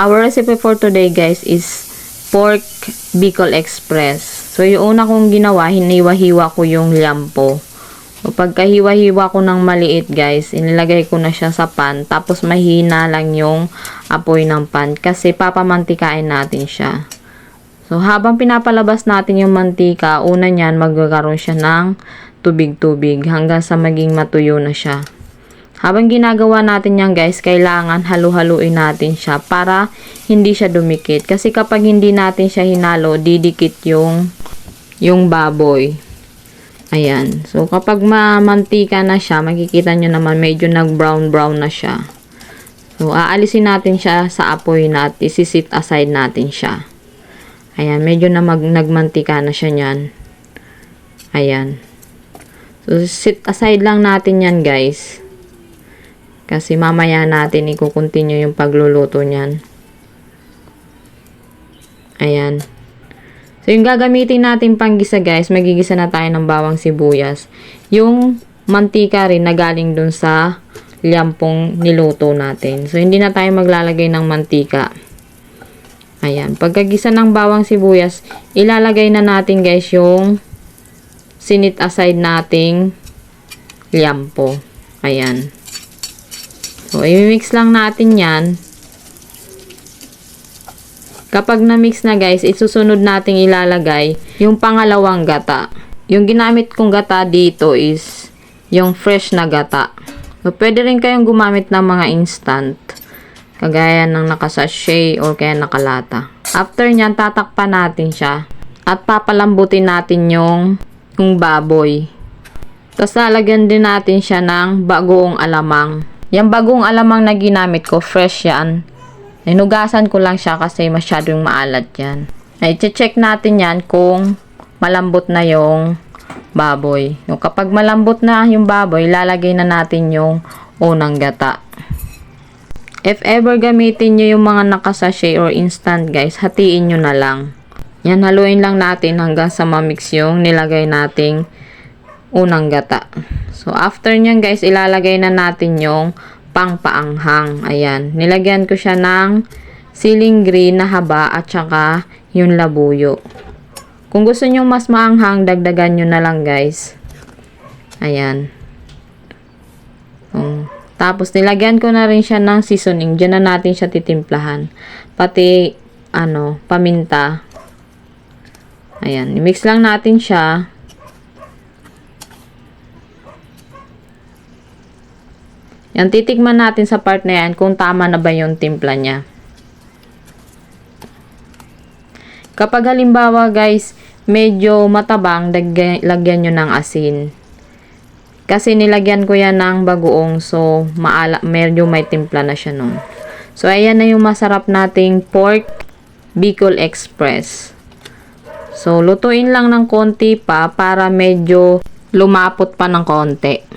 Our recipe for today guys is pork Bicol Express. So yung una kong ginawa, hiniwa-hiwa ko yung liampo. So pagkahiwa-hiwa ko ng maliit guys, inilagay ko na siya sa pan. Tapos mahina lang yung apoy ng pan kasi papamantikain natin siya. So habang pinapalabas natin yung mantika, una niyan magkakaroon siya ng tubig-tubig hanggang sa maging matuyo na siya. Habang ginagawa natin yan guys, kailangan halu-haluin natin siya para hindi siya dumikit. Kasi kapag hindi natin siya hinalo, didikit yung, yung baboy. Ayan. So, kapag mamantika na siya, makikita nyo naman medyo nag-brown-brown na siya. So, aalisin natin siya sa apoy na isisit aside natin siya. Ayan. Medyo na mag, nagmantika na siya niyan. Ayan. So, sit aside lang natin yan guys. Kasi mamaya natin i-continue yung pagluluto niyan. Ayan. So, yung gagamitin natin panggisa guys, magigisa na tayo ng bawang sibuyas. Yung mantika rin na galing dun sa liampong niluto natin. So, hindi na tayo maglalagay ng mantika. Ayan. Pagkagisa ng bawang sibuyas, ilalagay na natin guys yung sinit aside nating liampo. Ayan. So, i-mix lang natin yan. Kapag na-mix na guys, isusunod nating ilalagay yung pangalawang gata. Yung ginamit kong gata dito is yung fresh na gata. So, pwede rin kayong gumamit ng mga instant. Kagaya ng nakasachet or kaya nakalata. After nyan, tatakpan natin siya. At papalambutin natin yung, yung baboy. Tapos lalagyan din natin siya ng bagoong alamang. Yung bagong alamang na ginamit ko, fresh yan. Hinugasan ko lang siya kasi masyadong maalat yan. Ay, check natin yan kung malambot na yung baboy. Yung kapag malambot na yung baboy, lalagay na natin yung unang gata. If ever gamitin nyo yung mga nakasachet or instant guys, hatiin nyo na lang. Yan, haluin lang natin hanggang sa mamix yung nilagay nating unang gata. So, after nyan guys, ilalagay na natin yung pangpaanghang. Ayan. Nilagyan ko siya ng siling green na haba at saka yung labuyo. Kung gusto nyo mas maanghang, dagdagan nyo na lang guys. Ayan. Um, tapos, nilagyan ko na rin siya ng seasoning. Diyan na natin siya titimplahan. Pati, ano, paminta. Ayan. I-mix lang natin siya. Yan, titikman natin sa part na yan kung tama na ba yung timpla niya. Kapag halimbawa guys, medyo matabang, lagyan nyo ng asin. Kasi nilagyan ko yan ng bagoong, so maala, medyo may timpla na siya nun. So, ayan na yung masarap nating pork Bicol Express. So, lutuin lang ng konti pa para medyo lumapot pa ng konti.